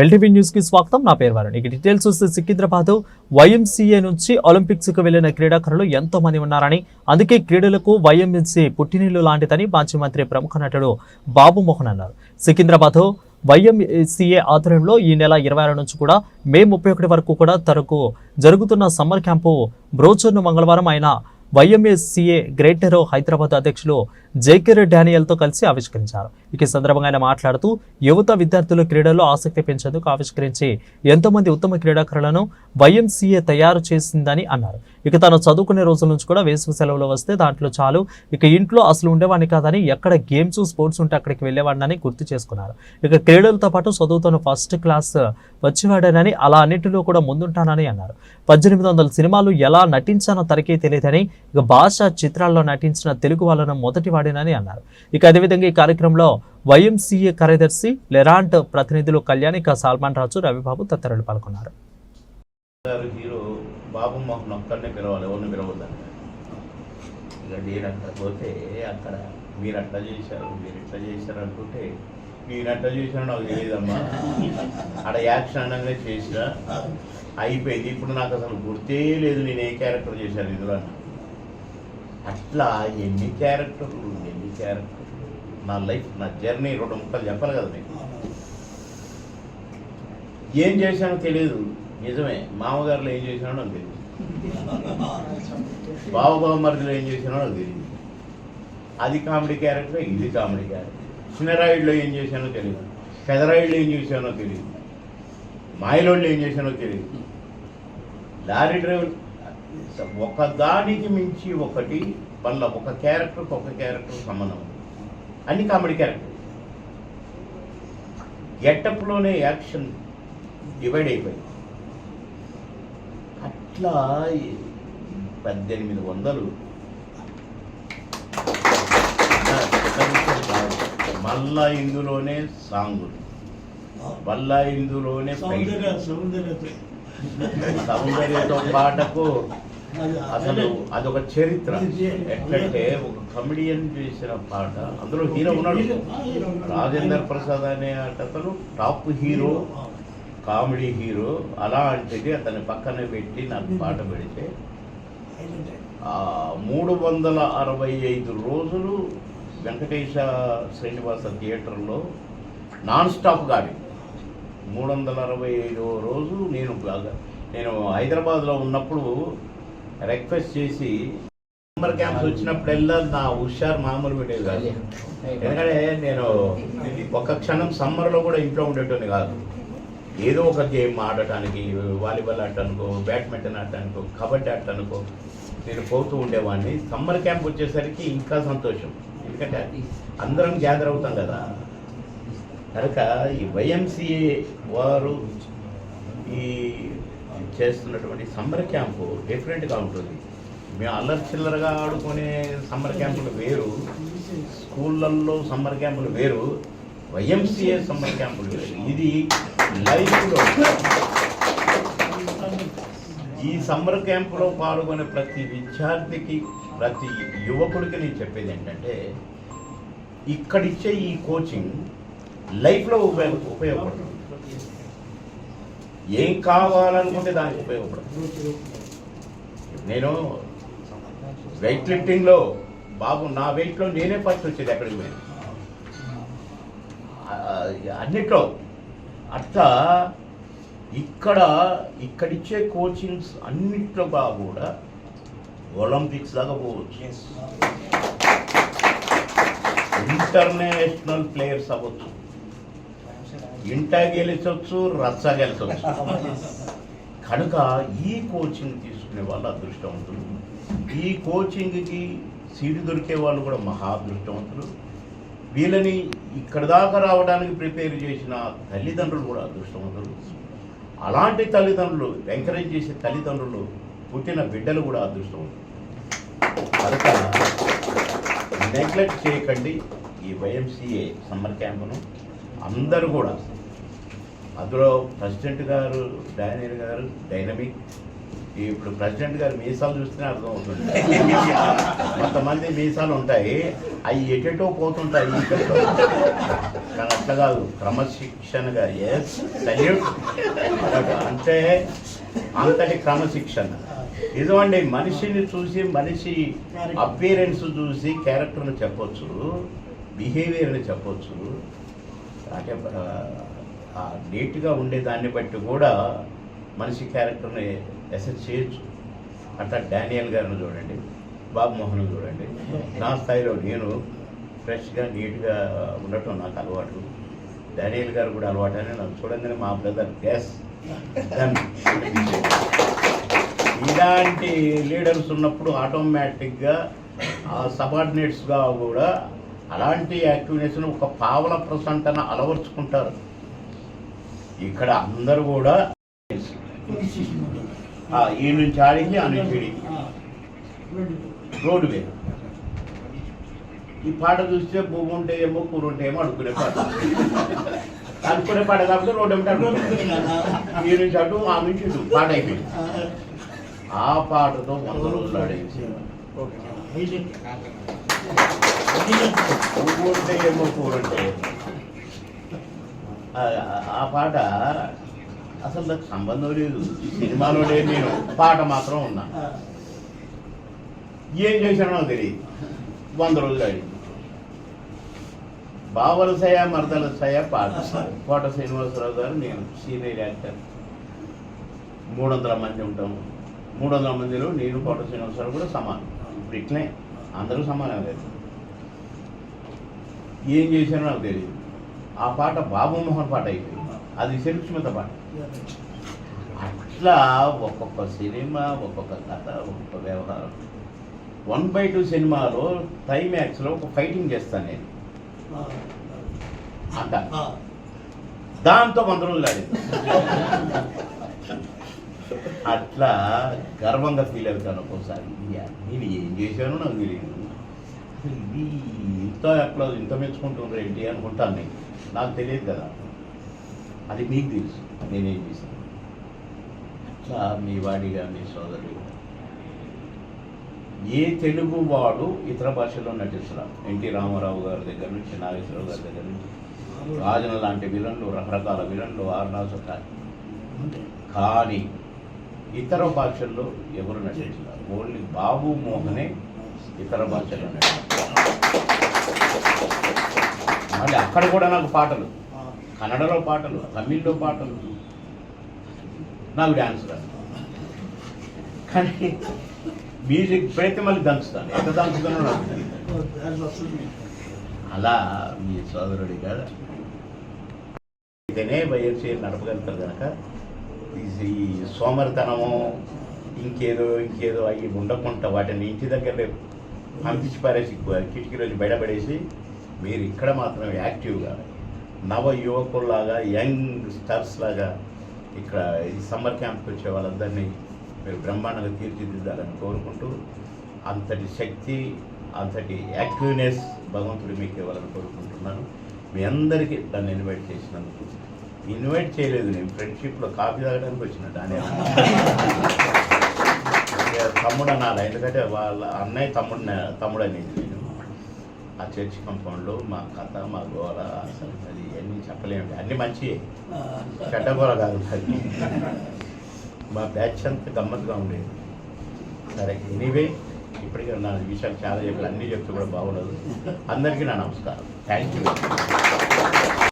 బెల్టీవీ న్యూస్కి స్వాగతం. నా పేరు వారు ఇక డీటెయిల్స్ చూస్తే సికింద్రాబాద్ వైఎంసీఏ నుంచి ఒలింపిక్స్కు వెళ్ళిన క్రీడాకారులు ఎంతో మంది ఉన్నారని అందుకే క్రీడలకు వైఎంసీ పుట్టినిల్లు లాంటిదని మాజీ మంత్రి ప్రముఖ నటుడు బాబు మోహన్ అన్నారు. సికింద్రాబాద్ వైఎంసీఏ ఆధ్వర్యంలో ఈ నెల ఇరవై ఆరు నుంచి కూడా మే ముప్పై ఒకటి వరకు కూడా తరకు జరుగుతున్న సమ్మర్ క్యాంపు బ్రోచర్ను మంగళవారం ఆయన వైఎంఎస్సీఏ గ్రేటర్ హైదరాబాద్ అధ్యక్షులు జేకేర్ డానియల్తో కలిసి ఆవిష్కరించారు. ఇక సందర్భంగా ఆయన మాట్లాడుతూ యువత విద్యార్థులు క్రీడల్లో ఆసక్తి పెంచేందుకు ఆవిష్కరించి ఎంతో మంది ఉత్తమ క్రీడాకారులను వైఎంసీఏ తయారు చేసిందని అన్నారు. ఇక తను చదువుకునే రోజుల నుంచి కూడా వేసవి సెలవులు వస్తే దాంట్లో చాలు. ఇక ఇంట్లో అసలు ఉండేవాడిని కాదని ఎక్కడ గేమ్స్ స్పోర్ట్స్ ఉంటే అక్కడికి వెళ్ళేవాడినని గుర్తు చేసుకున్నారు. ఇక క్రీడలతో పాటు చదువుతున్న ఫస్ట్ క్లాస్ వచ్చేవాడేనని అలా అన్నింటిలో కూడా ముందుంటానని అన్నారు. పద్దెనిమిది వందల సినిమాలు ఎలా నటించానో తనకే తెలియదని ఇక భాష చిత్రాల్లో నటించిన తెలుగు వాళ్ళను మొదటి వాడేనని అన్నారు. ఇక అదేవిధంగా ఈ కార్యక్రమంలో వైఎంసీఏ కార్యదర్శి లెరాంట్ ప్రతినిధులు కళ్యాణ్ ఇక సాల్మాన్ రాజు రవిబాబు తదితరులు పాల్గొన్నారు. హీరో బాబు మాకు ఒక్కడనే పిలవాలి ఎవరిని పిలవద్దని ఇక నేను అక్కడ పోతే అక్కడ మీరు అట్లా చేశారు మీరు ఇట్లా చేశారు అనుకుంటే నేను అట్లా చేశాను నాకు తెలియదమ్మా. అక్కడ యాక్షన్ అనగానే చేసిన అయిపోయింది. ఇప్పుడు నాకు అసలు గుర్తే లేదు నేను ఏ క్యారెక్టర్ చేశాను ఇందులో అట్లా ఎన్ని క్యారెక్టర్లు ఎన్ని క్యారెక్టర్లు. నా లైఫ్ నా జర్నీ రెండు ముక్కలు చెప్పాలి కదా నేను. ఏం చేశానో తెలియదు నిజమే. మామగారులో ఏం చేశానో నాకు తెలియదు బావబావ మరిదిలో ఏం చేశానో నాకు తెలియదు అది కామెడీ క్యారెక్టర్ ఇది కామెడీ క్యారెక్టర్. చిన్నరాయుడులో ఏం చేశానో తెలియదు పెదరాయుడులో ఏం చేశానో తెలియదు మాయలోళ్ళు ఏం చేశానో తెలియదు లారీ డ్రైవర్ ఒక దానికి మించి ఒకటి వల్ల ఒక క్యారెక్టర్కి ఒక క్యారెక్టర్ సంబంధం. అన్ని కామెడీ క్యారెక్టర్ గెటప్లోనే యాక్షన్ డివైడ్ అయిపోయింది. అట్లా ఈ పద్దెనిమిది వందలు. మళ్ళా ఇందులోనే సాంగులు. మళ్ళా ఇందులోనే సౌందర్యతో. పాటకు అసలు అదొక చరిత్ర. ఎట్లంటే ఒక కమెడియన్ చేసిన పాట. అందులో హీరో ఉన్నాడు. రాజేందర్ ప్రసాద్ అనే అతను టాప్ హీరో. కామెడీ హీరో అలాంటిది అతని పక్కన పెట్టి నాకు పాట పెడితే మూడు వందల అరవై ఐదు రోజులు వెంకటేశ శ్రీనివాస థియేటర్లో నాన్ స్టాప్ గాడి మూడు వందల అరవై ఐదో రోజు నేను నేను హైదరాబాద్లో ఉన్నప్పుడు రిక్వెస్ట్ చేసి సమ్మర్ క్యాంప్స్ వచ్చినప్పుడల్లా నా హుషారు మామూలు పెట్టేది కాదు. ఎందుకంటే నేను ఒక క్షణం సమ్మర్లో కూడా ఇంట్లో ఉండేటోని కాదు. ఏదో ఒక గేమ్ ఆడటానికి వాలీబాల్ ఆడటానికో బ్యాడ్మింటన్ ఆడటానికో కబడ్డీ ఆడటానికో నేను పోతూ ఉండేవాడిని. సమ్మర్ క్యాంప్ వచ్చేసరికి ఇంకా సంతోషం. ఎందుకంటే అందరం గ్యాదర్ అవుతాం కదా. కనుక ఈ వైఎంసీఏ వారు ఈ చేస్తున్నటువంటి సమ్మర్ క్యాంపు డిఫరెంట్గా ఉంటుంది. మేము అల్లరి చిల్లరగా ఆడుకునే సమ్మర్ క్యాంపులు వేరు. స్కూళ్ళల్లో సమ్మర్ క్యాంపులు వేరు. వైఎంసీఏ సమ్మర్ క్యాంపులు వేరు. ఇది లైఫ్లో. ఈ సమ్మర్ క్యాంపులో పాల్గొనే ప్రతి విద్యార్థికి ప్రతి యువకుడికి నేను చెప్పేది ఏంటంటే ఇక్కడిచ్చే ఈ కోచింగ్ లైఫ్లో ఉపయోగ ఉపయోగపడుతుంది. ఏం కావాలనుకుంటే దానికి ఉపయోగపడుతుంది. నేను వెయిట్ లిఫ్టింగ్లో బాబు నా వెయిట్లో నేనే ఫస్ట్ వచ్చేది ఎక్కడికి పోయి అన్నిట్లో. అట్లా ఇక్కడ ఇక్కడిచ్చే కోచింగ్స్ అన్నిట్లో కూడా ఒలింపిక్స్ దాకా పోవచ్చు. ఇంటర్నేషనల్ ప్లేయర్స్ అవ్వచ్చు. ఇంటా గెలిచవచ్చు రచ్చ గెలిచవచ్చు కనుక ఈ కోచింగ్ తీసుకునే వాళ్ళు అదృష్టవంతులు ఈ కోచింగ్కి సీటు దొరికే వాళ్ళు కూడా మహా అదృష్టవంతులు. వీళ్ళని ఇక్కడ దాకా రావడానికి ప్రిపేర్ చేసిన తల్లిదండ్రులు కూడా అదృష్టవంతులు అలాంటి తల్లిదండ్రులు ఎంకరేజ్ చేసే తల్లిదండ్రులు పుట్టిన బిడ్డలు కూడా అదృష్టవంతులు కనుక నెగ్లెక్ట్ చేయకండి. ఈ వైఎంసీఏ సమ్మర్ క్యాంపును అందరూ కూడా. అందులో ప్రెసిడెంట్ గారు డానియల్ గారు డైనమిక్ ఇప్పుడు ప్రెసిడెంట్ గారు మీసాలు చూస్తేనే అర్థం అవుతుంది కొంతమంది మీసాలు ఉంటాయి అవి ఎటెటో పోతుంటాయి. కానీ అట్లా కాదు క్రమశిక్షణగా. ఎస్ సల్యూట్ అంటే అంతటి క్రమశిక్షణ. నిజమండి మనిషిని చూసి మనిషి అపీరెన్స్ చూసి క్యారెక్టర్ని చెప్పొచ్చు బిహేవియర్ని చెప్పొచ్చు. అంటే నీట్గా ఉండే దాన్ని బట్టి కూడా మనిషి క్యారెక్టర్ని అసెస్ చేయొచ్చు అట్లా డానియల్ గారిని చూడండి బాబు మోహన్ చూడండి. నా స్థాయిలో నేను ఫ్రెష్గా నీట్గా ఉండటం నాకు అలవాటు. డానియల్ గారు కూడా అలవాటు అని నాకు చూడంగానే మా బ్రదర్ గ్యాస్ ఇలాంటి లీడర్స్ ఉన్నప్పుడు ఆటోమేటిక్గా సబార్డినేట్స్గా కూడా అలాంటి యాక్టివ్నెస్ను ఒక పావల ప్రసంటన అలవర్చుకుంటారు. ఇక్కడ అందరూ కూడా ఈ నుంచి ఆడికి ఆ నుంచి ఈడికి రోడ్డు మీద. ఈ పాట చూస్తే భూమి ఉంటే ఏమో కూర ఉంటే ఏమో అడుక్కునే పాట. అనుకునే పాట కాబట్టి రోడ్డు ఏమిటి ఈ నుంచి అటు ఆ నుంచి ఇటు. పాట అయిపోయింది. ఆ. పాటతో వంద రోజులు ఆడేసి పువ్వు ఉంటే ఏమో కూర ఉంటే ఆ పాట అసలు నాకు సంబంధం లేదు. సినిమాలో లేదు నేను పాట మాత్రం ఉన్నా. ఏం చేశానో తెలియదు. వంద రోజులు అడిగి బావలసయ మరదలసయ పాట. కోట శ్రీనివాసరావు గారు నేను సీనియర్ యాక్టర్. మూడు వందల మంది ఉంటాము. మూడు వందల మందిలో నేను కోట శ్రీనివాసరావు కూడా సమానం. ఇప్పుడు ఇట్లే. అందరూ సమానం లేదు ఏం చేశానో నాకు తెలియదు. ఆ పాట బాబు మోహన్ పాట అయిపోయింది. అది పాట. అట్లా ఒక్కొక్క సినిమా ఒక్కొక్క కథ ఒక్కొక్క వ్యవహారం. వన్ బై టూ సినిమాలో క్లైమాక్స్లో ఒక ఫైటింగ్ చేస్తాను నేను. అంట దాంతో వంద రోజులు ఆడింది. అట్లా గర్వంగా ఫీల్ అవుతాను ఒక్కోసారి. నేను ఏం చేశానో నాకు తెలియదు. అసలు ఇది ఇంత ఎట్లా ఇంత మెచ్చుకుంటున్నారు ఏంటి అనుకుంటాను నేను. నాకు తెలియదు కదా. అది మీకు తెలుసు. నేనేం చేశాను? అట్లా మీ వాడిగా మీ సోదరుడిగా. ఏ తెలుగు వాడు ఇతర భాషల్లో నటిస్తున్నారు ఎన్టీ రామారావు గారి దగ్గర నుంచి నాగేశ్వరరావు గారి దగ్గర నుంచి రాజన లాంటి విలన్లు రకరకాల విలన్లు ఆర్నాసు కానీ ఇతర భాషల్లో ఎవరు నటించారు ఓన్లీ బాబు మోహనే ఇతర భాషల్లో నటించారు మళ్ళీ అక్కడ కూడా నాకు పాటలు. కన్నడలో పాటలు తమిళ్ళో పాటలు నాకు డ్యాన్స్ రాదు కానీ మ్యూజిక్ పెడితే మళ్ళీ దంచుతాను. ఎంత దంచుతానో నాకు అలా మీ సోదరుడిగా ఇదనే వైఎస్సీ నడపగలుగుతారు కనుక ఈ- ఈ సోమరితనము ఇంకేదో ఇంకేదో అవి ఉండకుండా వాటిని ఇంటి దగ్గర పంపించి పారేసి కిటికీలోంచి బయటపడేసి మీరు ఇక్కడ మాత్రం యాక్టివ్గా నవ యువకుల్లాగా యంగ్ స్టార్స్ లాగా ఇక్కడ ఈ సమ్మర్ క్యాంప్కి వచ్చే వాళ్ళందరినీ మీరు బ్రహ్మాండంగా తీర్చిదిద్దాలని కోరుకుంటూ అంతటి శక్తి అంతటి యాక్టివ్నెస్ భగవంతుడు మీకు ఇవ్వాలని కోరుకుంటున్నాను. మీ అందరికీ దాన్ని ఇన్వైట్ చేసినందుకు. ఇన్వైట్ చేయలేదు నేను ఫ్రెండ్షిప్లో కాఫీ తాగడానికి వచ్చిన దాని తమ్ముడు అనాలి ఎందుకంటే వాళ్ళ అన్నయ్య తమ్ముడు తమ్ముడు అనేది ఆ చర్చ్ కంపౌండ్లో మా కథ మా గోల అసలు అది అన్నీ చెప్పలేము అన్నీ మంచియే చెడ్డ గోల కాదు మా బ్యాచ్ అంతా గమ్మత్తుగా ఉండేది. సరే ఎనీవే ఇప్పటికే నా విషయాలు చాలా చెప్పారు. అన్నీ చెప్తే కూడా బాగుండదు. అందరికీ నా నమస్కారం. Thank you